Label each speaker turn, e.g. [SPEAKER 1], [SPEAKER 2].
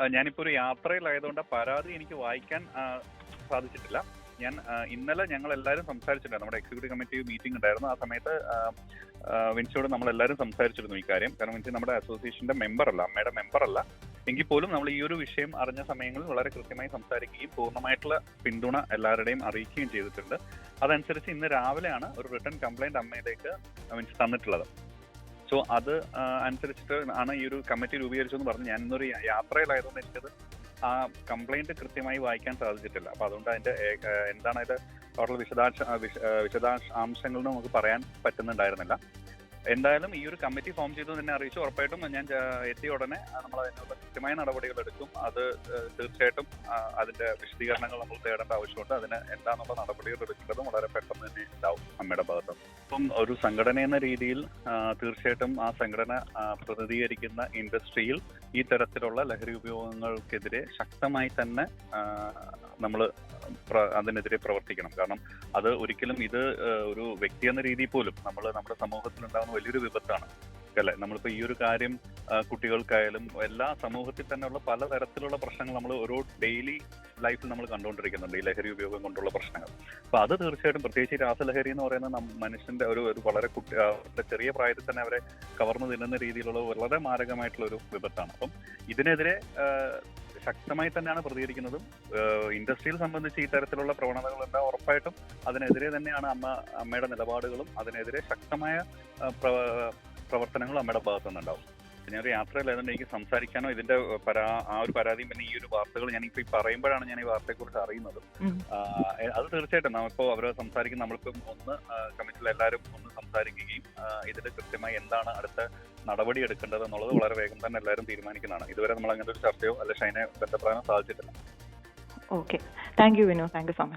[SPEAKER 1] ആ, ഞാനിപ്പോ ഒരു യാത്രയിലായതുകൊണ്ട് പരാതി എനിക്ക് വായിക്കാൻ സാധിച്ചിട്ടില്ല. ഞാൻ ഇന്നലെ ഞങ്ങൾ എല്ലാവരും സംസാരിച്ചിട്ടുണ്ടായിരുന്നു. നമ്മുടെ എക്സിക്യൂട്ടീവ് കമ്മിറ്റി മീറ്റിംഗ് ഉണ്ടായിരുന്നു. ആ സമയത്ത് വിൻസിയോട് നമ്മൾ എല്ലാവരും സംസാരിച്ചിരുന്നു ഈ കാര്യം. കാരണം വിൻസി നമ്മുടെ അസോസിയേഷന്റെ മെമ്പർ അല്ല അമ്മയുടെ മെമ്പർ അല്ല. എങ്കിൽ പോലും നമ്മൾ ഈ ഒരു വിഷയം അറിഞ്ഞ സമയങ്ങളിൽ വളരെ കൃത്യമായി സംസാരിക്കുകയും പൂർണമായിട്ടുള്ള പിന്തുണ എല്ലാവരുടെയും അറിയിക്കുകയും ചെയ്തിട്ടുണ്ട്. അതനുസരിച്ച് ഇന്ന് രാവിലെയാണ് ഒരു റിട്ടേൺ കംപ്ലൈന്റ് അമ്മയിലേക്ക് വിൻസി തന്നിട്ടുള്ളത്. സോ അത് അനുസരിച്ചിട്ട് ആണ് ഈ ഒരു കമ്മിറ്റി രൂപീകരിച്ചെന്ന് പറഞ്ഞു ഞാൻ ഇന്നൊരു യാത്രയിലായതുകൊണ്ട് എനിക്കത് ആ കംപ്ലൈന്റ് കൃത്യമായി വായിക്കാൻ സാധിച്ചിട്ടില്ല. അപ്പൊ അതുകൊണ്ട് അതിന്റെ എന്താണ് അതിന്റെ ടോട്ടൽ വിശദാംശ വിശദാംശങ്ങൾ നമുക്ക് പറയാൻ പറ്റുന്നുണ്ടായിരുന്നില്ല. എന്തായാലും ഈ ഒരു കമ്മിറ്റി ഫോം ചെയ്തു തന്നെ അറിയിച്ചു. ഉറപ്പായിട്ടും ഞാൻ എത്തിയ ഉടനെ നമ്മൾ അതിനുള്ള കൃത്യമായ നടപടികൾ എടുക്കും. അത് തീർച്ചയായിട്ടും അതിന്റെ വിശദീകരണങ്ങൾ നമ്മൾ തേടേണ്ട ആവശ്യമുണ്ട്. അതിന് എന്താണെന്നുള്ള നടപടികൾ എടുക്കേണ്ടതും വളരെ പെട്ടെന്ന് തന്നെ ഉണ്ടാവും അമ്മയുടെ ഭാഗത്ത് ഇപ്പം ഒരു സംഘടന എന്ന രീതിയിൽ തീർച്ചയായിട്ടും ആ സംഘടന പ്രതിനിധീകരിക്കുന്ന ഇൻഡസ്ട്രിയിൽ ഈ തരത്തിലുള്ള ലഹരി ഉപയോഗങ്ങൾക്കെതിരെ ശക്തമായി തന്നെ നമ്മൾ അതിനെതിരെ പ്രവർത്തിക്കണം. കാരണം അത് ഒരിക്കലും ഇത് ഒരു വ്യക്തി എന്ന രീതിയിൽ പോലും നമ്മൾ നമ്മുടെ സമൂഹത്തിൽ ഉണ്ടാകുന്ന വലിയൊരു വിപത്താണ്. അല്ലെ നമ്മളിപ്പോ ഈ ഒരു കാര്യം കുട്ടികൾക്കായാലും എല്ലാ സമൂഹത്തിൽ തന്നെയുള്ള പലതരത്തിലുള്ള പ്രശ്നങ്ങൾ നമ്മൾ ഓരോ ഡെയിലി ലൈഫിൽ നമ്മൾ കണ്ടുകൊണ്ടിരിക്കുന്നുണ്ട് ഈ ലഹരി ഉപയോഗം കൊണ്ടുള്ള പ്രശ്നങ്ങൾ. അപ്പൊ അത് തീർച്ചയായിട്ടും പ്രത്യേകിച്ച് രാസലഹരി എന്ന് പറയുന്ന മനുഷ്യന്റെ ഒരു ഒരു വളരെ കുട്ടി ചെറിയ പ്രായത്തിൽ തന്നെ അവരെ കവർന്നു തിന്നുന്ന രീതിയിലുള്ള വളരെ മാരകമായിട്ടുള്ള ഒരു വിപത്താണ്. അപ്പം ഇതിനെതിരെ ശക്തമായി തന്നെയാണ് പ്രതികരിക്കുന്നതും ഇൻഡസ്ട്രിയിൽ സംബന്ധിച്ച് ഈ തരത്തിലുള്ള പ്രവണതകൾ എന്താ ഉറപ്പായിട്ടും അതിനെതിരെ തന്നെയാണ് അമ്മ അമ്മയുടെ നിലപാടുകളും അതിനെതിരെ ശക്തമായ പ്രവർത്തനങ്ങളും അമ്മയുടെ ഭാഗത്തു നിന്നുണ്ടാവും ഞാനൊരു യാത്രയിലായതുകൊണ്ട് എനിക്ക് സംസാരിക്കാനോ ഇതിന്റെ പരാ ആ ഒരു പരാതിയും പിന്നെ ഈ ഒരു വാർത്തകൾ ഞാനിപ്പോ ഈ പറയുമ്പോഴാണ് ഞാൻ ഈ വാർത്തയെക്കുറിച്ച് അറിയുന്നത്. അത് തീർച്ചയായിട്ടും നമ്മളിപ്പോ അവർ സംസാരിക്കും നമ്മളിപ്പം ഒന്ന് കമ്മിറ്റിയിൽ എല്ലാവരും ഒന്ന് സംസാരിക്കുകയും ഇതിൽ കൃത്യമായി എന്താണ് അടുത്ത നടപടി എടുക്കേണ്ടത് എന്നുള്ളത് വളരെ വേഗം തന്നെ എല്ലാവരും തീരുമാനിക്കുന്നതാണ്. ഇതുവരെ നമ്മൾ അങ്ങനെ ഒരു ചർച്ചയോ അല്ലെ ഷൈനെ ബന്ധപ്പെടാനോ സാധിച്ചിട്ടില്ല.
[SPEAKER 2] Okay. Thank you Vinu. Thank you so much.